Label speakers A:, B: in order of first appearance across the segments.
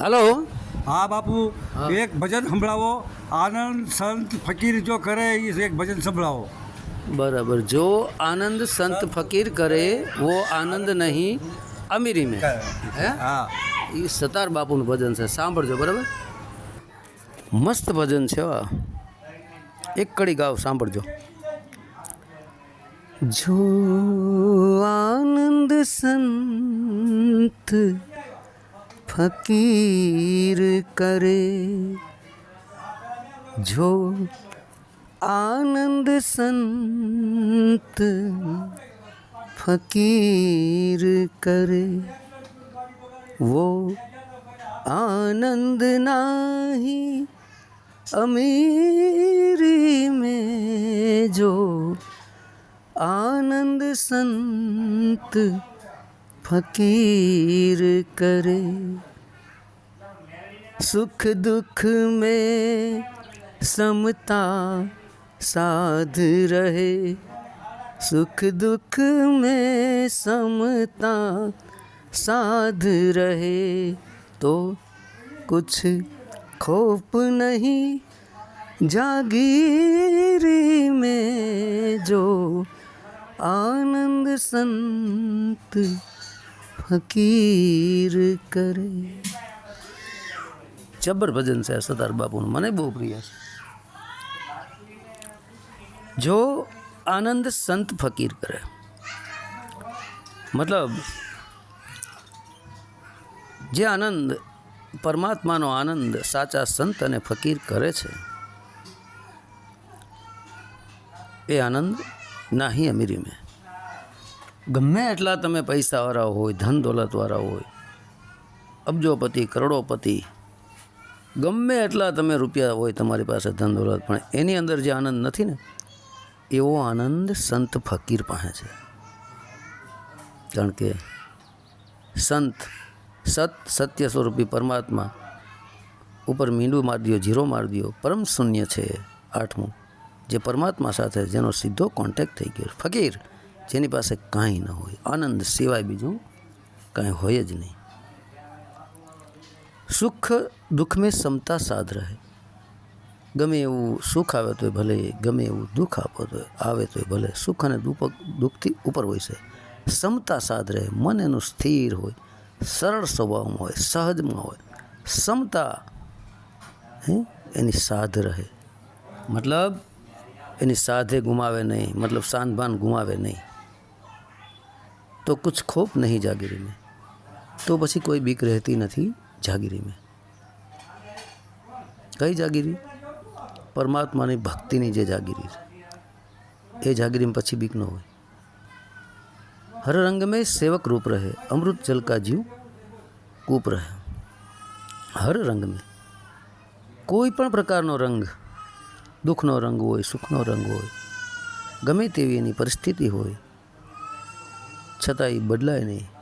A: Hello.
B: હા બાપુ. એક ભજન સંભળાવો. આનંદ સંત ફકીર જો કરે એ એક ભજન સંભળાવો.
A: બરાબર. જો આનંદ સંત ફકીર કરે વો આનંદ નહીં અમીરી મેં. હે?
B: હા.
A: એ સતાર બાપુનું ભજન છે. સાંભળજો બરાબર? મસ્ત ભજન છે એક કડી ગાવ સાંભળજો. જો આનંદ સંત ફકીર કરે જો આનંદ સંત ફકીર કરે वो आनंद नाही अमीरी में जो आनंद संत फकीर करे सुख दुख में समता साध रहे सुख दुख में समता साध रहे तो कुछ खोप नहीं जागीरी में जो आनंद संत फकीर करे જબર ભજન છે સતાર બાપુનું. મને બહુ પ્રિય છે. જો આનંદ સંત ફકીર કરે. મતલબ, જે આનંદ, પરમાત્માનો આનંદ સાચા સંત અને ફકીર કરે છે, એ આનંદ નાહી અમીરી મેં ગમે એટલા તમે પૈસાવાળા હોય, ધન દોલતવાળા હોય, અબજોપતિ, કરોડોપતિ ગમે એટલા તમે રૂપિયા હોય તમારી પાસે ધન દોલત, પણ એની અંદર જે આનંદ નથી ને, એવો આનંદ સંત ફકીર પાસે છે. કારણ કે સંત સત સત્ય સ્વરૂપી પરમાત્મા ઉપર મીંડું માર દો જીરો માર દો પરમ શૂન્ય છે આઠમું, જે પરમાત્મા સાથે જેનો સીધો કોન્ટેક્ટ થઈ ગયો. ફકીર જેની પાસે કાંઈ ન હોય, આનંદ સિવાય બીજું કાંઈ હોય જ નહીં. સુખ દુઃખ મેં સમતા સાધ રહે. ગમે એવું સુખ આવે તોય ભલે, ગમે એવું દુઃખ આપો તો આવે તોય ભલે. સુખ અને દુઃખ, દુઃખથી ઉપર હોય છે. સમતા સાધ રહે, મન એનું સ્થિર હોય, સરળ સ્વભાવમાં હોય, સહજમાં હોય. સમતા એની સાધ રહે. મતલબ, એની સાધે ગુમાવે નહીં, મતલબ સાંધભાન ગુમાવે નહીં. તો કુછ ખોફ નહીં જાગીરીને તો પછી કોઈ બીક રહેતી નથી. જાગીરી મેં. કઈ જાગીરી? પરમાત્માની ભક્તિની જે જાગીરી છે. એ જાગીરી પછી બીક ન હોય. હર રંગ મેં સેવક રૂપ રહે, અમૃત જલ કા જીવ કૂપ રહે. હર રંગ કોઈ પણ પ્રકારનો રંગ, દુઃખનો રંગ હોય, સુખનો રંગ હોય, ગમે તેવી એની પરિસ્થિતિ હોય છતાં એ બદલાય નહીં.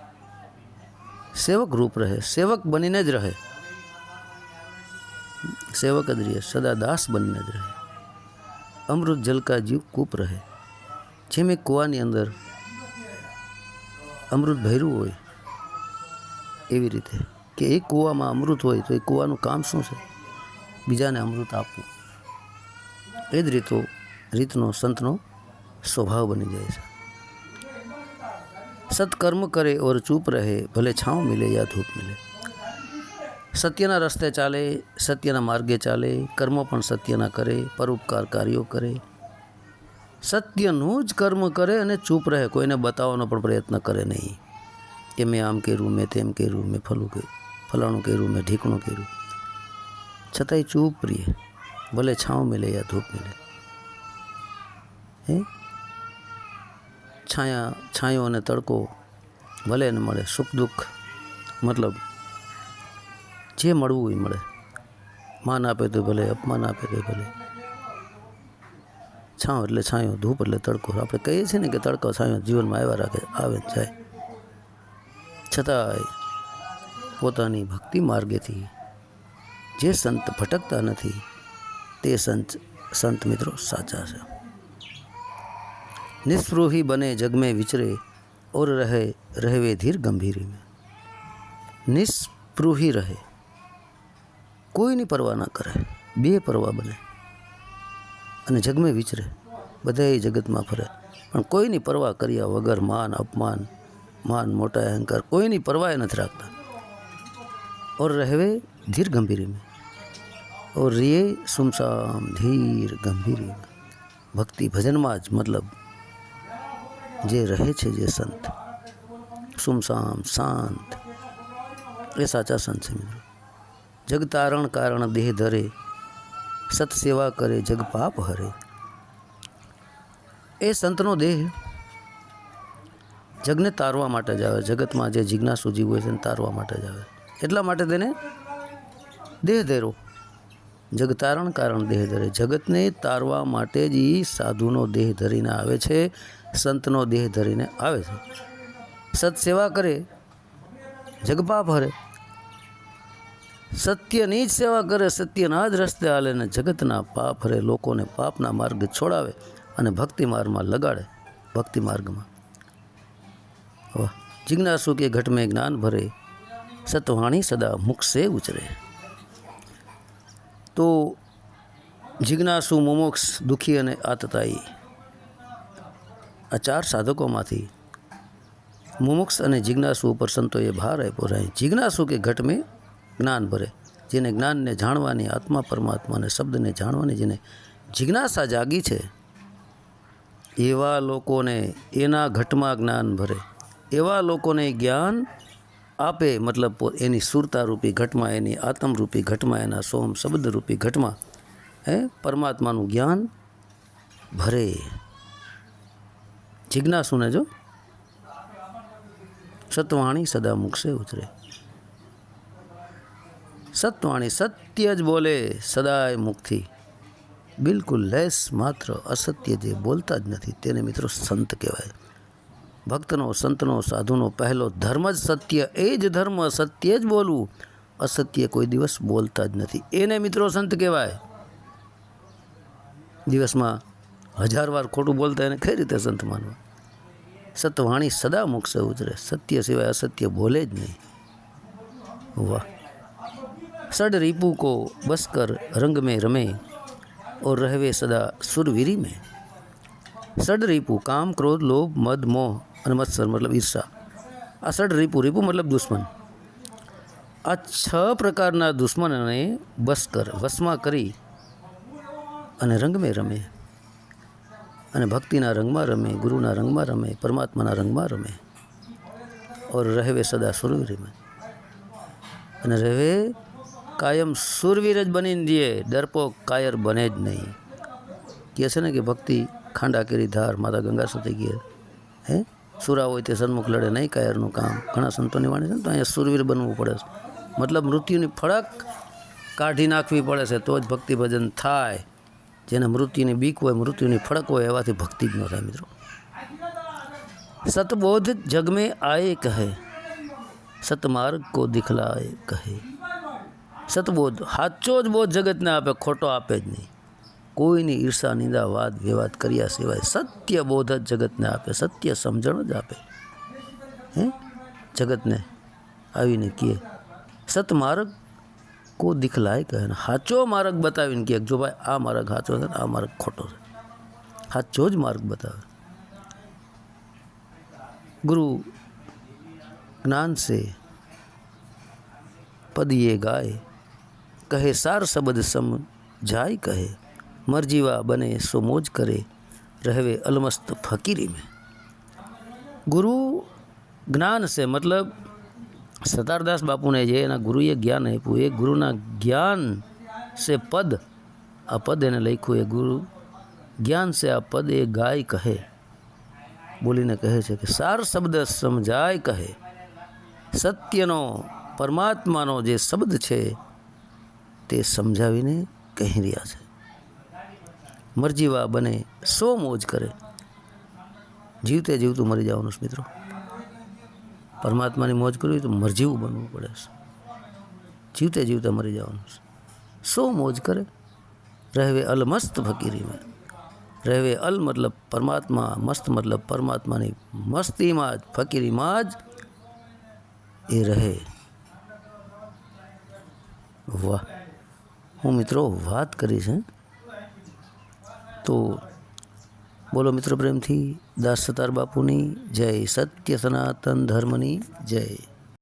A: સેવક રૂપ રહે, સેવક બનીને જ રહે. સેવક જ રહે, સદા દાસ બનીને જ રહે. અમૃત જલકા જીવ કૂપ રહે. જેમ એક કૂવાની અંદર અમૃત ભર્યું હોય, એવી રીતે કે એક કૂવામાં અમૃત હોય તો એ કૂવાનું કામ શું છે? બીજાને અમૃત આપવું. એ જ રીતો રીતનો સંતનો સ્વભાવ બની જાય છે. સત્કર્મ કરે ઓર ચૂપ રહે, ભલે છાંવ મિલે યા ધૂપ મિલે. સત્યના રસ્તે ચાલે, સત્યના માર્ગે ચાલે, કર્મ પણ સત્યના કરે, પરોપકાર કાર્યો કરે. સત્યનું જ કર્મ કરે અને ચૂપ રહે, કોઈને બતાવવાનો પણ પ્રયત્ન કરે નહીં. કે મેં આમ કર્યું, મેં તેમ કર્યું, મેં ફલું કર્યું, ફલાણું કર્યું, મેં ઢીકણું કર્યું. છતાંય ચૂપ રહીએ ભલે છાંવ મિલે યા ધૂપ મિલે. હે? છાયા, છાંયો અને તડકો ભલે ને મળે, સુખ દુઃખ મતલબ જે મળવું એ મળે. માન આપે તો ભલે, અપમાન આપે તો ભલે. છાંયો એટલે છાંયો, ધૂપ એટલે તડકો. આપણે કહીએ છીએ ને કે તડકો છાંયો જીવનમાં આવ્યા રાખે, આવે જાય. છતાંય પોતાની ભક્તિ માર્ગેથી જે સંત ભટકતા નથી, તે સંત સંત મિત્રો સાચા છે. નિસ્પૃહી બને જગ में વિચરે और રહે રહેવે ધીર ગંભીરી में નિસ્પૃહી રહે કોઈની પરવા ના કરે બે પરવા બને અને જગમે વિચરે બધાય જગતમાં ફરે પણ કોઈની પરવા કર્યા વગર માન અપમાન માન મોટા અહંકાર કોઈની પરવાહ નથી રાખતા और रहवे धीर गंभीरी में और रिए सुमसाम धीर गंभीरी में ભક્તિ ભજનમાં જ મતલબ જે રહે છે જે સંત. સુમસામ, શાંત. એ સાચા સંત છે મિત્રો. જગ તારણ કારણ દેહ ધરે, સત્સેવા કરે, જગ પાપ હરે. એ સંતનો દેહ જગને તારવા માટે જ આવે. જગતમાં જે જિજ્ઞાસુ જીવ હોય છે એને તારવા માટે જ આવે. એટલા માટે તેને દેહ ધેરો. જગ તારણ કારણ દેહ ધરે. જગતને તારવા માટે જ એ સાધુનો દેહ ધરીને આવે છે. સંતનો દેહ ધરીને આવે છે. સત સેવા કરે જગપા ફરે સત્યની જ સેવા કરે, સત્યના જ રસ્તે હાલે ને જગતના પાપ હરે. લોકોને પાપના માર્ગ છોડાવે અને ભક્તિ માર્ગમાં લગાડે. ભક્તિ માર્ગમાં. વાહ. જિજ્ઞાસુ કે ઘટમે જ્ઞાન ભરે, સતવાણી સદા મુખસે ઉચરે. તો જિજ્ઞાસુ, મુમોક્ષ, દુઃખી અને આતતાઈ આ ચાર સાધકોમાંથી મુમુક્ષ અને જિજ્ઞાસુ ઉપર સંતોએ ભાર આપ્યો રહે જિજ્ઞાસુ કે ઘટમે જ્ઞાન ભરે, જેને જ્ઞાનને જાણવાની આત્મા પરમાત્માને શબ્દને જાણવાની જેને જિજ્ઞાસા જાગી છે, એવા લોકોને એના ઘટમાં જ્ઞાન ભરે. એવા લોકોને જ્ઞાન આપે, મતલબ એની સુરતારૂપી ઘટમાં, એની આત્મરૂપી ઘટમાં, એના સોમ શબ્દરૂપી ઘટમાં, હે, પરમાત્માનું જ્ઞાન ભરે. જિજ્ઞાસુને જો. સતવાણી સદા મુખશે ઉતરે. સતવાણી સત્ય જ બોલે, સદાય મુખથી. બિલકુલ લેસ માત્ર અસત્ય જે બોલતા જ નથી, તેને મિત્રો સંત કહેવાય. ભક્તનો, સંતનો, સાધુનો, પહેલો ધર્મ જ સત્ય, એ જ ધર્મ સત્ય જ બોલવું. અસત્ય કોઈ દિવસ બોલતા જ નથી, એને મિત્રો સંત કહેવાય. દિવસમાં હજાર વાર ખોટું બોલતા એને કઈ રીતે સંત માનવા? સતવાણી સદા મોક્ષ ઉતરે સત્ય સિવાય અસત્ય બોલે જ નહીં. વાહ. સડ રીપુ કો બસકર રંગ મેં રમે ઓર રહેવે સદા સુરવીરી મેં. સડ રીપુ કામ ક્રોધ લોભ મદ મોહ અને મત્સર મતલબ ઈર્ષા. આ સડ રીપુ રીપુ મતલબ દુશ્મન. આ છ પ્રકારના દુશ્મનને બસકર વસમાં કરી અને રંગમે રમે. અને ભક્તિના રંગમાં રમે, ગુરુના રંગમાં રમે, પરમાત્માના રંગમાં રમે. ઓર રહેવે સદા સુરવીરમાં. અને રહેવે કાયમ સુરવીર જ બનીને દે ડરપોક કાયર બને જ નહીં. કહે છે ને કે ભક્તિ ખાંડા કેરી ધાર, માતા ગંગા સાથે કહે હે? સુરા હોય તે સન્મુખ લડે નહીં કાયરનું કામ. ઘણા સંતોની વાણી છે ને તો અહીંયા સુરવીર બનવું પડે છે. મતલબ મૃત્યુની ફળક કાઢી નાખવી પડે છે, તો જ ભક્તિ ભજન થાય. જેને મૃત્યુની બીક હોય, મૃત્યુની ફળક હોય, એવાથી ભક્તિ જ ન થાય મિત્રો. સતબોધ જગમે આયે કહે, સતમાર્ગ કો દિખલાય કહે. સતબોધ સાચો જ બોધ જગતને આપે, ખોટો આપે જ નહીં. કોઈની ઈર્ષા, નિંદા, વાદ, વિવાદ કર્યા સિવાય સત્ય બોધ જ જગતને આપે, સત્ય સમજણ જ આપે. હે? જગતને આવીને કહે, સતમાર્ગ કો દિખલાય કહે ને સાચો માર્ગ બતાવીને કહે જો ભાઈ આ માર્ગ સાચો છે ને આ માર્ગ ખોટો છે સાચો જ માર્ગ બતાવે ગુરુ જ્ઞાન से પદ ये ગાય કહે સાર શબ્દ સમ જાય કહે મરજીવા બને સો મોજ કરે રહેવે અલમસ્ત ફકીરી में ગુરુ જ્ઞાન છે મતલબ સતારદાસ બાપુને જે એના ગુરુએ જ્ઞાન આપ્યું, એ ગુરુના જ્ઞાન સે પદ, આ પદ એને લખ્યું, એ ગુરુ, જ્ઞાન સે આ પદ એ ગાય કહે. બોલીને કહે છે કે, સાર શબ્દ સમજાય કહે. સત્યનો, પરમાત્માનો જે શબ્દ છે, તે સમજાવીને કહી રહ્યા છે. મરજીવા બને, સો મોજ કરે. જીવતે જીવતું મરી જવાનું મિત્રો. પરમાત્માની મોજ કરવી તો મરજીવું બનવું પડે છે. જીવતે જીવતે મરી જવાનું છે. સો મોજ કરે? રહેવે અલમસ્ત ફકીરીમાં રહેવે અલ મતલબ પરમાત્મા, મસ્ત મતલબ પરમાત્માની મસ્તીમાં જ, ફકીરીમાં જ એ રહે. વાહ. હું મિત્રો વાત કરીશ હે તો બોલો મિત્ર પ્રેમથી દાસ સતાર બાપુની જય સત્ય સનાતન ધર્મની જય.